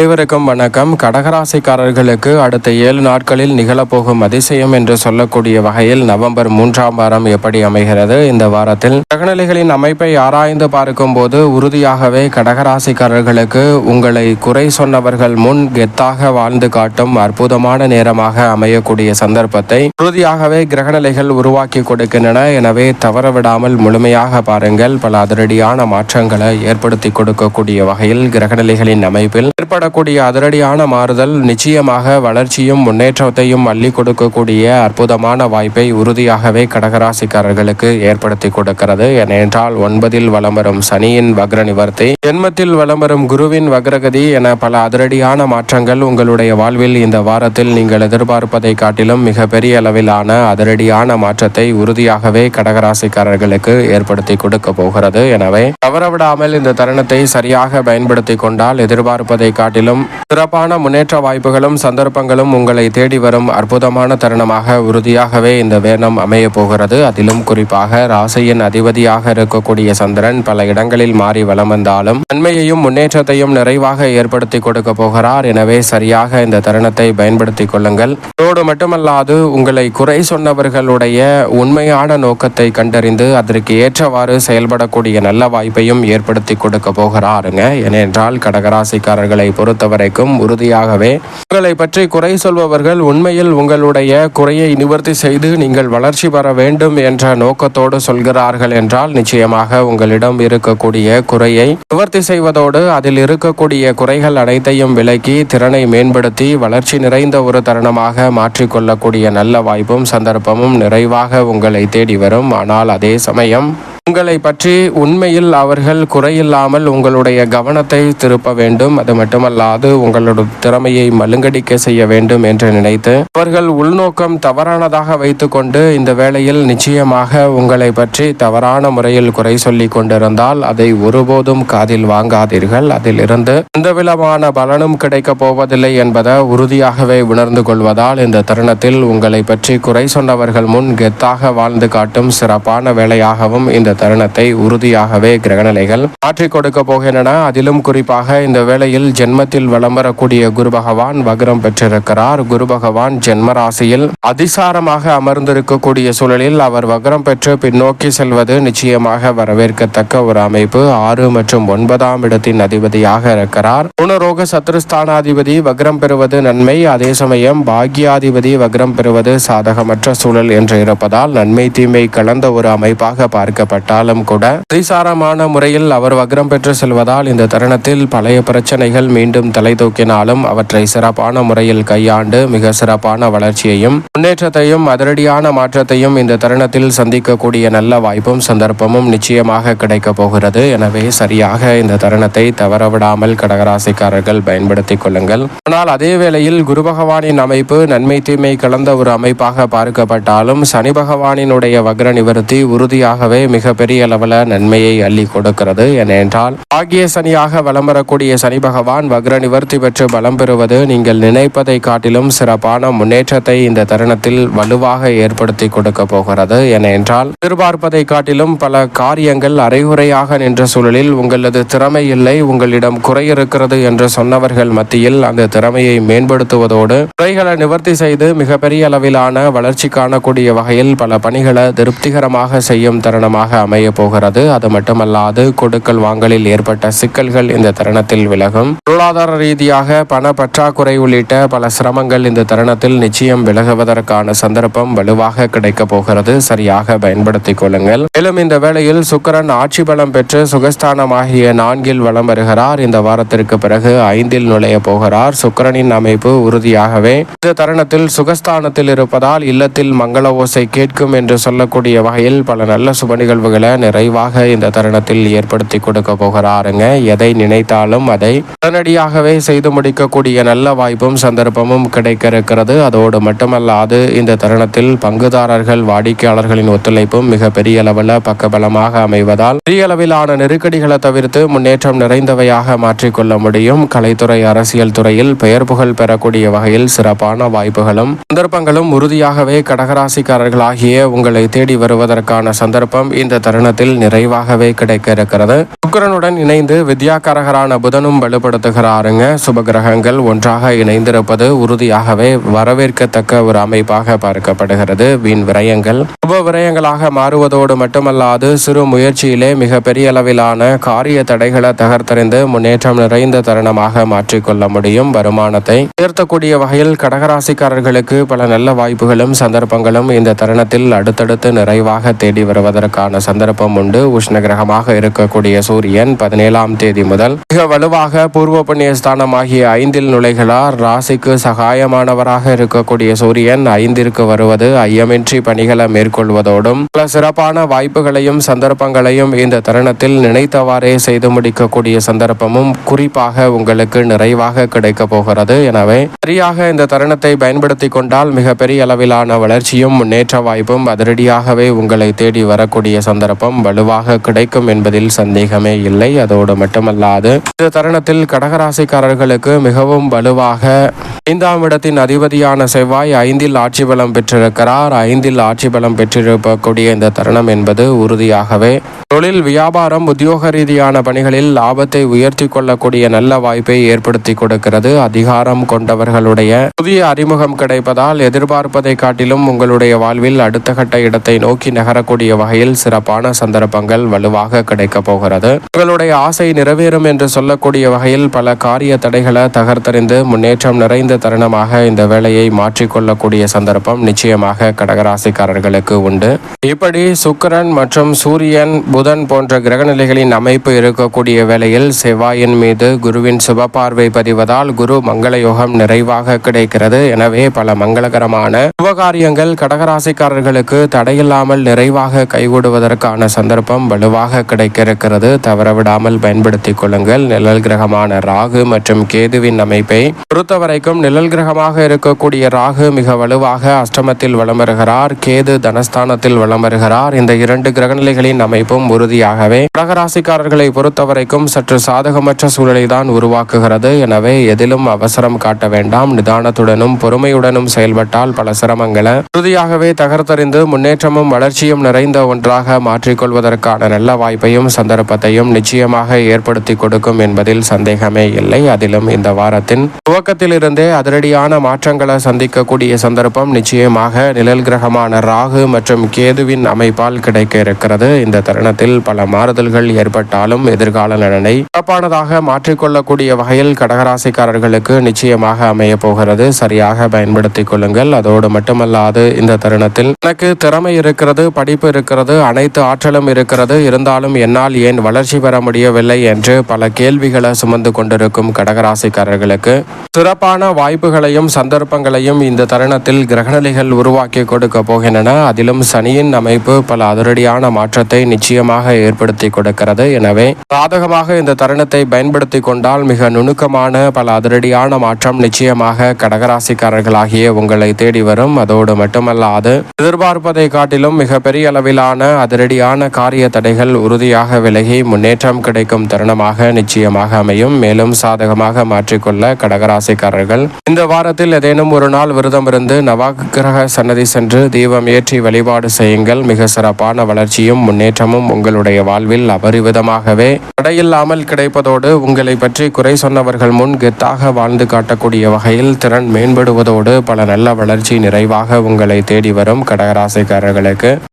அனைவருக்கும் வணக்கம். கடகராசிக்காரர்களுக்கு அடுத்த ஏழு நாட்களில் நிகழப்போகும் அதிசயம் என்று சொல்லக்கூடிய வகையில் நவம்பர் மூன்றாம் வாரம் எப்படி அமைகிறது? இந்த வாரத்தில் கிரகநிலைகளின் அமைப்பை ஆராய்ந்து பார்க்கும்போது உறுதியாகவே கடகராசிக்காரர்களுக்கு உங்களை குறை சொன்னவர்கள் முன் கெத்தாக வாழ்ந்து காட்டும் அற்புதமான நேரமாக அமையக்கூடிய சந்தர்ப்பத்தை உறுதியாகவே கிரகநிலைகள் உருவாக்கி கொடுக்கின்றன. எனவே தவறவிடாமல் முழுமையாக பாருங்கள். பல அதிரடியான மாற்றங்களை ஏற்படுத்தி கொடுக்கக்கூடிய வகையில் கிரகநிலைகளின் அமைப்பில் வரக்கூடிய அதிரடியான மாறுதல் நிச்சயமாக வளர்ச்சியும் முன்னேற்றத்தையும் அள்ளி கொடுக்கக்கூடிய அற்புதமான வாய்ப்பை உறுதியாகவே கடகராசிக்காரர்களுக்கு ஏற்படுத்தி கொடுக்கிறது. ஏனென்றால் ஒன்பதில் வலம் வரும் சனியின் வக்ர நிவர்த்தி ஜென்மத்தில் வலம் வரும் குருவின் வக்ரகதி என பல அதிரடியான மாற்றங்கள் உங்களுடைய வாழ்வில் இந்த வாரத்தில் நீங்கள் எதிர்பார்ப்பதை காட்டிலும் மிக பெரிய அளவிலான அதிரடியான மாற்றத்தை உறுதியாகவே கடகராசிக்காரர்களுக்கு ஏற்படுத்தி கொடுக்க போகிறது. எனவே தவறவிடாமல் இந்த தருணத்தை சரியாக பயன்படுத்தி கொண்டால் எதிர்பார்ப்பதை காட்டிலும் சிறப்பான முன்னேற்ற வாய்ப்புகளும் சந்தர்ப்பங்களும் உங்களை தேடி வரும் அற்புதமான தருணமாக உறுதியாகவே இந்த வேணம் அமைய போகிறது. அதிலும் குறிப்பாக ராசியின் அதிபதியாக இருக்கக்கூடிய சந்திரன் பல இடங்களில் மாறி வலம் வந்தாலும் நன்மையையும் முன்னேற்றத்தையும் நிறைவாக ஏற்படுத்தி கொடுக்க போகிறார். எனவே சரியாக இந்த தருணத்தை பயன்படுத்தி கொள்ளுங்கள். அதோடு மட்டுமல்லாது உங்களை குறை சொன்னவர்களுடைய உண்மையான நோக்கத்தை கண்டறிந்து அதற்கு ஏற்றவாறு செயல்படக்கூடிய நல்ல வாய்ப்பையும் ஏற்படுத்தி கொடுக்க போகிறாருங்க. ஏனென்றால் கடகராசிக்காரர்களை பொறுத்தவரைக்கும் உறுதியாகவே. உங்களை பற்றி குறை சொல்பவர்கள் உண்மையில் உங்களுடைய குறையை நிவர்த்தி செய்து நீங்கள் வளர்ச்சி பெற வேண்டும் என்ற நோக்கத்தோடு சொல்கிறார்கள் என்றால் நிச்சயமாக உங்களிடம் இருக்கக்கூடிய குறையை நிவர்த்தி செய்வதோடு அதில் இருக்கக்கூடிய குறைகள் அனைத்தையும் விலக்கி திறனை மேம்படுத்தி வளர்ச்சி நிறைந்த ஒரு தருணமாக மாற்றிக்கொள்ளக்கூடிய நல்ல வாய்ப்பும் சந்தர்ப்பமும் நிறைவாக உங்களை தேடி வரும். ஆனால் அதே சமயம் உங்களை பற்றி உண்மையில் அவர்கள் குறையில்லாமல் உங்களுடைய கவனத்தை திருப்ப வேண்டும். அது மட்டுமல்லாது உங்களோட திறமையை மழுங்கடிக்க செய்ய வேண்டும் என்று நினைத்து. அவர்கள் உள்நோக்கம் தவறானதாக வைத்துக்கொண்டு இந்த வேளையில் நிச்சயமாக உங்களை பற்றி தவறான முறையில் குறை சொல்லி கொண்டிருந்தால் அதை ஒருபோதும் காதில் வாங்காதீர்கள். அதில் இருந்து எந்த விதமான பலனும் கிடைக்கப் போவதில்லை என்பதை உறுதியாகவே உணர்ந்து கொள்வதால் இந்த தருணத்தில் உங்களை பற்றி குறை சொன்னவர்கள் முன் கெத்தாக வாழ்ந்து காட்டும் சிறப்பான வேலையாகவும் இந்த தருணத்தை உறுதியாகவே கிரகநிலைகள் மாற்றிக் கொடுக்க போகின்றன. அதிலும் குறிப்பாக இந்த வேளையில் ஜென்மத்தில் வலம் வரக்கூடிய குரு பகவான் வக்ரம் பெற்றிருக்கிறார். குரு பகவான் ஜென்ம ராசியில் அதிசாரமாக அமர்ந்திருக்கக்கூடிய சூழலில் அவர் வக்ரம் பெற்று பின்னோக்கி செல்வது நிச்சயமாக வரவேற்கத்தக்க ஒரு அமைப்பு. ஆறு மற்றும் ஒன்பதாம் இடத்தின் அதிபதியாக இருக்கிறார். குணரோக சத்ருஸ்தானாதிபதி வக்ரம் பெறுவது நன்மை. அதே சமயம் பாக்யாதிபதி வக்ரம் பெறுவது சாதகமற்ற சூழல் என்று இருப்பதால் நன்மை தீமை கலந்த ஒரு அமைப்பாக பார்க்கப்பட்டாலும் கூட அதிசாரமான முறையில் அவர் வக்ரம் பெற்று செல்வதால் இந்த தருணத்தில் பழைய பிரச்சனைகள் மீண்டும் தலை தூக்கினாலும் அவற்றை சிறப்பான முறையில் கையாண்டு மிக சிறப்பான வளர்ச்சியையும் முன்னேற்றத்தையும் அதிரடியான மாற்றத்தையும் இந்த தருணத்தில் சந்திக்கக்கூடிய நல்ல வாய்ப்பும் சந்தர்ப்பமும் நிச்சயமாக கிடைக்கப் போகிறது. எனவே சரியாக இந்த தருணத்தை தவறவிடாமல் கடகராசிக்காரர்கள் பயன்படுத்திக் கொள்ளுங்கள். ஆனால் அதே வேளையில் குரு பகவானின் அமைப்பு நன்மை தீமை கலந்த ஒரு அமைப்பாக பார்க்கப்பட்டாலும் சனி பகவானினுடைய வக்ர நிவர்த்தி உறுதியாகவே மிக பெரிய அளவில் நன்மையை அள்ளி கொடுக்கிறது. ஏனென்றால் ஆகிய சனியாக வலம் வரக்கூடிய சனி பகவான் வக்ர நிவர்த்தி பெற்று பலம் பெறுவது நீங்கள் நினைப்பதை காட்டிலும் சிறப்பான முன்னேற்றத்தை இந்த தருணத்தில் வலுவாக ஏற்படுத்தி கொடுக்க போகிறது. ஏனென்றால் எதிர்பார்ப்பதை காட்டிலும் பல காரியங்கள் அரைகுறையாக நின்ற சூழலில் உங்களது திறமை இல்லை உங்களிடம் குறை இருக்கிறது என்று சொன்னவர்கள் மத்தியில் அந்த திறமையை மேம்படுத்துவதோடு குறைகளை நிவர்த்தி செய்து மிகப்பெரிய அளவிலான வளர்ச்சி காணக்கூடிய வகையில் பல பணிகளை திருப்திகரமாக செய்யும் தருணமாக அமைய போகிறது. அது மட்டுமல்லாது கொடுக்கல் வாங்கலில் ஏற்பட்ட சிக்கல்கள் இந்த தருணத்தில் விலகும். பொருளாதார ரீதியாக பண பற்றாக்குறை உள்ளிட்ட பல சிரமங்கள் இந்த தருணத்தில் நிச்சயம் விலகுவதற்கான சந்தர்ப்பம் வலுவாக கிடைக்க போகிறது. சரியாக பயன்படுத்திக் கொள்ளுங்கள். மேலும் இந்த வேளையில் சுக்கிரன் ஆட்சி பலம் பெற்று சுகஸ்தானமாகிய நான்கில் வலம் வருகிறார். இந்த வாரத்திற்கு பிறகு ஐந்தில் நுழைய போகிறார். சுக்கரனின் அமைப்பு உறுதியாகவே இந்த தருணத்தில் சுகஸ்தானத்தில் இருப்பதால் இல்லத்தில் மங்கள ஓசை கேட்கும் என்று சொல்லக்கூடிய வகையில் பல நல்ல சுப நிகழ்வுகளை நிறைவாக இந்த தருணத்தில் ஏற்படுத்தி கொடுக்க போகிறாருங்க. எதை நினைத்தாலும் அதை உடனடியாகவே செய்து முடிக்கக்கூடிய நல்ல வாய்ப்பும் சந்தர்ப்பமும் கிடைக்க இருக்கிறது அதோடு மட்டுமல்லாது இந்த தருணத்தில் பங்குதாரர்கள் வாடிக்கையாளர்களின் ஒத்துழைப்பும் மிக பெரிய அளவில் பக்கபலமாக அமைவதால் பெரிய அளவிலான நெருக்கடிகளை தவிர்த்து முன்னேற்றம் நிறைந்தவையாக மாற்றிக்கொள்ள முடியும். கலைத்துறை அரசியல் துறையில் பெயர் புகழ் பெறக்கூடிய வகையில் சிறப்பான வாய்ப்புகளும் சந்தர்ப்பங்களும் உறுதியாகவே கடகராசிக்காரர்களாகிய உங்களை தேடி வருவதற்கான சந்தர்ப்பம் இந்த இந்த தருணத்தில் நிறைவாகவே கிடைக்க இருக்கிறது சுக்கரனுடன் இணைந்து வித்யாகரகரான புதனும் வலுப்படுத்துகிறாருங்க. சுபகிரகங்கள் ஒன்றாக இணைந்திருப்பது உறுதியாகவே வரவேற்கத்தக்க ஒரு அமைப்பாக பார்க்கப்படுகிறது. வீண் விரயங்கள். சுப விரயங்களாக மாறுவதோடு மட்டுமல்லாது சிறு முயற்சியிலே மிகப்பெரிய அளவிலான காரிய தடைகளை தகர்த்தறிந்து முன்னேற்றம் நிறைந்த தருணமாக மாற்றிக்கொள்ள முடியும் வருமானத்தை. உயர்த்தக்கூடிய வகையில் கடகராசிக்காரர்களுக்கு பல நல்ல வாய்ப்புகளும் சந்தர்ப்பங்களும் இந்த தருணத்தில் அடுத்தடுத்து நிறைவாக தேடி வருவதற்கான சந்தர்ப்பம் உண்டு. உஷ்ண கிரகமாக இருக்கக்கூடிய சூரியன் பதினேழாம் தேதி முதல் மிக வலுவாக பூர்வ புண்ணிய ஸ்தானமாகிய ஐந்தில் நுழைகிறார். ராசிக்கு சகாயமானவராக இருக்கக்கூடிய சூரியன் ஐந்திற்கு வருவது ஐயமின்றி பணிகளை மேற்கொள்வதோடும் பல சிறப்பான வாய்ப்புகளையும் சந்தர்ப்பங்களையும் இந்த தருணத்தில் நினைத்தவாறே செய்து முடிக்கக்கூடிய சந்தர்ப்பமும் குறிப்பாக உங்களுக்கு நிறைவாக கிடைக்க போகிறது. எனவே சரியாக இந்த தருணத்தை பயன்படுத்தி கொண்டால் மிகப்பெரிய அளவிலான வளர்ச்சியும் முன்னேற்ற வாய்ப்பும் அதிரடியாகவே உங்களை தேடி வரக்கூடிய சந்தர்ப்பம் வலுவாக கிடைக்கும் என்பதில் சந்தேகமே இல்லை. அதோடு மட்டுமல்லாது இந்த தருணத்தில் கடகராசிக்காரர்களுக்கு மிகவும் வலுவாக ஐந்தாம் இடத்தின் அதிபதியான செவ்வாய் ஐந்தில் ஆட்சி பலம் பெற்றிருக்கிறார். ஐந்தில் ஆட்சி பலம் பெற்றிருக்கக்கூடிய இந்த தருணம் என்பது உறுதியாகவே தொழில் வியாபாரம் உத்தியோக ரீதியான பணிகளில் லாபத்தை உயர்த்தி கொள்ளக்கூடிய நல்ல வாய்ப்பை ஏற்படுத்தி கொடுக்கிறது. அதிகாரம் கொண்டவர்களுடைய புதிய அறிமுகம் கிடைப்பதால் எதிர்பார்ப்பதை காட்டிலும் உங்களுடைய வாழ்வில் அடுத்த கட்ட இடத்தை நோக்கி நகரக்கூடிய வகையில் சிறப்பு சிறப்பான சந்தர்ப்பங்கள் வலுவாக கிடைக்க போகிறது. உங்களுடைய ஆசை நிறைவேறும் என்று சொல்லக்கூடிய வகையில் பல காரிய தடைகளை தகர்த்தறிந்து முன்னேற்றம் நிறைந்த தருணமாக இந்த வேலையை மாற்றிக்கொள்ளக்கூடிய சந்தர்ப்பம் நிச்சயமாக கடகராசிக்காரர்களுக்கு உண்டு. இப்படி சுக்கரன் மற்றும் சூரியன் புதன் போன்ற கிரகநிலைகளின் அமைப்பு இருக்கக்கூடிய வேளையில் செவ்வாயின் மீது குருவின் சுப பார்வை பதிவதால் குரு மங்கள யோகம் நிறைவாக கிடைக்கிறது. எனவே பல மங்களகரமான சுபகாரியங்கள் கடகராசிக்காரர்களுக்கு தடையில்லாமல் நிறைவாக கைகூடுவதற்கான சந்தர்ப்பம் வலுவாக கிடைக்க இருக்கிறது தவறவிடாமல் பயன்படுத்திக் கொள்ளுங்கள். நிழல் கிரகமான ராகு மற்றும் கேதுவின் அமைப்பை பொறுத்தவரைக்கும் நிழல் கிரகமாக இருக்கக்கூடிய ராகு மிக வலுவாக அஷ்டமத்தில் வளம் வருகிறார். கேது தனஸ்தானத்தில் வளம் வருகிறார். இந்த இரண்டு கிரகநிலைகளின் அமைப்பும் உறுதியாகவே கடகராசிக்காரர்களை பொறுத்தவரைக்கும் சற்று சாதகமற்ற சூழலை தான் உருவாக்குகிறது. எனவே எதிலும் அவசரம் காட்ட வேண்டாம். நிதானத்துடனும் பொறுமையுடனும் செயல்பட்டால் பல சிரமங்களை உறுதியாகவே தகர்த்தறிந்து முன்னேற்றமும் வளர்ச்சியும் நிறைந்த ஒன்றாக மாற்றிக்கொள்வதற்கான நல்ல வாய்ப்பையும் சந்தர்ப்பத்தையும் நிச்சயமாக ஏற்படுத்தி கொடுக்கும் என்பதில் சந்தேகமே இல்லை. அதிலும் இந்த வாரத்தின் துவக்கத்திலிருந்தே அதிரடியான மாற்றங்களை சந்திக்கக்கூடிய சந்தர்ப்பம் நிச்சயமாக நிழல் கிரகமான ராகு மற்றும் கேதுவின் அமைப்பால் கிடைக்க இருக்கிறது. இந்த தருணத்தில் பல மாறுதல்கள் ஏற்பட்டாலும் எதிர்கால நலனை சிறப்பானதாக மாற்றிக்கொள்ளக்கூடிய வகையில் கடகராசிக்காரர்களுக்கு நிச்சயமாக அமைய போகிறது. சரியாக பயன்படுத்திக் கொள்ளுங்கள். அதோடு மட்டுமல்லாது இந்த தருணத்தில் எனக்கு திறமை இருக்கிறது படிப்பு இருக்கிறது அனைத்து ஆற்றலும் இருக்கிறது. இருந்தாலும் என்னால் ஏன் வளர்ச்சி பெற முடியவில்லை என்று பல கேள்விகளை சுமந்து கொண்டிருக்கும் கடகராசிக்காரர்களுக்கு சிறப்பான வாய்ப்புகளையும் சந்தர்ப்பங்களையும் இந்த தருணத்தில் கிரகநிலைகள் உருவாக்கி கொடுக்க போகின்றன. அதிலும் சனியின் அமைப்பு பல அதிரடியான மாற்றத்தை நிச்சயமாக ஏற்படுத்தி கொடுக்கிறது. எனவே சாதகமாக இந்த தருணத்தை பயன்படுத்தி கொண்டால் மிக நுணுக்கமான பல அதிரடியான மாற்றம் நிச்சயமாக கடகராசிக்காரர்களாகிய உங்களை தேடி வரும். அதோடு மட்டுமல்லாது எதிர்பார்ப்பதை காட்டிலும் மிக பெரிய அளவிலான அதிரடியான காரிய தடைகள் உறுதியாக விலகி முன்னேற்றம் கிடைக்கும் தருணமாக நிச்சயமாக அமையும். மேலும் சாதகமாக மாற்றிக்கொள்ள கடகராசிக்காரர்கள் இந்த வாரத்தில் ஏதேனும் ஒரு நாள் விரதம் இருந்து நவாகிரக சன்னதி சென்று தீபம் ஏற்றி வழிபாடு செய்யுங்கள். மிக சிறப்பான வளர்ச்சியும் முன்னேற்றமும் உங்களுடைய வாழ்வில் அபரிவிதமாகவே தடையில்லாமல் கிடைப்பதோடு உங்களை பற்றி குறை சொன்னவர்கள் முன் கெத்தாக வாழ்ந்து காட்டக்கூடிய வகையில் திறன் மேம்படுவதோடு பல நல்ல வளர்ச்சி நிறைவாக உங்களை தேடி வரும் கடகராசிக்காரர்களுக்கு